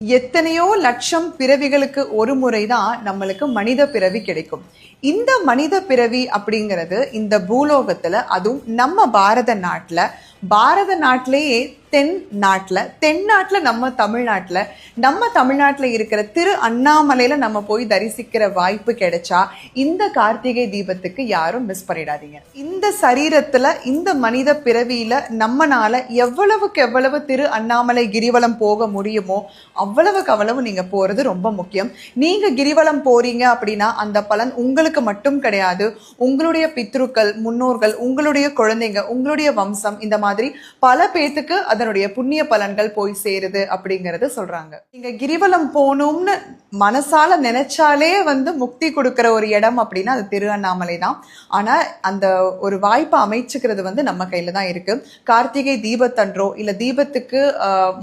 எத்தனையோ லட்சம் பிறவிகளுக்கு ஒரு முறை தான் நம்மளுக்கு மனித பிறவி கிடைக்கும். இந்த மனித பிறவி அப்படிங்கிறது இந்த பூலோகத்துல அதுவும் நம்ம பாரத நாட்டுல பாரத நாட்டிலேயே தென் நாட்டில் தென்னாட்டில் நம்ம தமிழ்நாட்டில் நம்ம தமிழ்நாட்டில் இருக்கிற திரு அண்ணாமலையில் நம்ம போய் தரிசிக்கிற வாய்ப்பு கிடைச்சா இந்த கார்த்திகை தீபத்துக்கு யாரும் மிஸ் பண்ணிடாதீங்க. இந்த சரீரத்தில் இந்த மனித பிறவியில் நம்மனால எவ்வளவுக்கு எவ்வளவு திரு அண்ணாமலை கிரிவலம் போக முடியுமோ அவ்வளவுக்கு அவ்வளவு நீங்கள் போகிறது ரொம்ப முக்கியம். நீங்கள் கிரிவலம் போகிறீங்க அப்படின்னா அந்த பலன் உங்களுக்கு மட்டும் கிடையாது. உங்களுடைய பித்ருக்கள் முன்னோர்கள் உங்களுடைய குழந்தைங்க உங்களுடைய வம்சம் இந்த மாதிரி பல பேத்துக்கு அதனுடைய புண்ணிய பலன்கள் போய் சேருது அப்படிங்கறத சொல்றாங்க. நீங்க கிரிவலம் போகணும்னு மனசால நினைச்சாலே வந்து முக்தி கொடுக்கிற ஒரு இடம் அப்படின்னா அது திருவண்ணாமலை தான். ஆனா அந்த ஒரு வாய்ப்பை அமைச்சுக்கிறது வந்து நம்ம கையில தான் இருக்கு. கார்த்திகை தீபத்தன்றோ இல்ல தீபத்துக்கு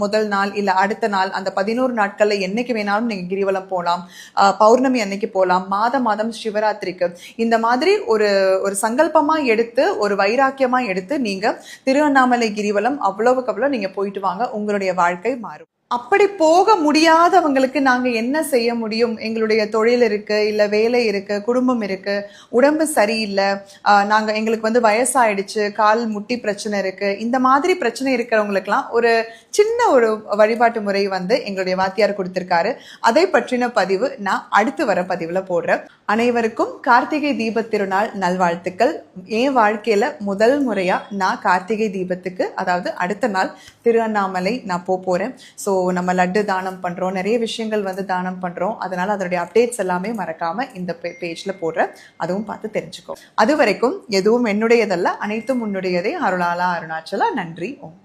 முதல் நாள் இல்ல அடுத்த நாள் அந்த பதினோரு நாட்கள்ல என்னைக்கு வேணாலும் நீங்க கிரிவலம் போகலாம் பௌர்ணமி அன்னைக்கு போகலாம் மாத மாதம் சிவராத்திரிக்கு. இந்த மாதிரி ஒரு ஒரு சங்கல்பமா எடுத்து ஒரு வைராக்கியமா எடுத்து நீங்க திருவண்ணாமலை கிரிவலம் அவ்வளவுக்கு அவ்வளவு நீங்க போயிட்டு வாங்க. உங்களுடைய வாழ்க்கை மாறும். அப்படி போக முடியாதவங்களுக்கு நாங்கள் என்ன செய்ய முடியும்? எங்களுடைய தொழில் இருக்குது இல்லை வேலை இருக்குது குடும்பம் இருக்குது உடம்பு சரியில்லை நாங்கள் எங்களுக்கு வந்து வயசாயிடுச்சு கால் முட்டி பிரச்சனை இருக்குது இந்த மாதிரி பிரச்சனை இருக்கிறவங்களுக்குலாம் ஒரு சின்ன ஒரு வழிபாட்டு முறை வந்து எங்களுடைய வாத்தியார் கொடுத்துருக்காரு. அதை பற்றின பதிவு நான் அடுத்து வர பதிவில் போடுறேன். அனைவருக்கும் கார்த்திகை தீபத் திருநாள் நல்வாழ்த்துக்கள். என் வாழ்க்கையில் முதல் முறையாக நான் கார்த்திகை தீபத்துக்கு அதாவது அடுத்த நாள் திருவண்ணாமலை நான் போக போகிறேன் ஸோ நம்ம லட்டு தானம் பண்ணுறோம் நிறைய விஷயங்கள் வந்து தானம் பண்ணுறோம் அதனால் அதனுடைய அப்டேட்ஸ் எல்லாமே மறக்காமல் இந்த பேஜில் போடுற அதுவும் பார்த்து தெரிஞ்சுக்கோ. அது வரைக்கும் எதுவும் என்னுடையதல்ல அனைத்தும் உன்னுடையதே. அருளாலா அருணாச்சலா நன்றி ஓம்.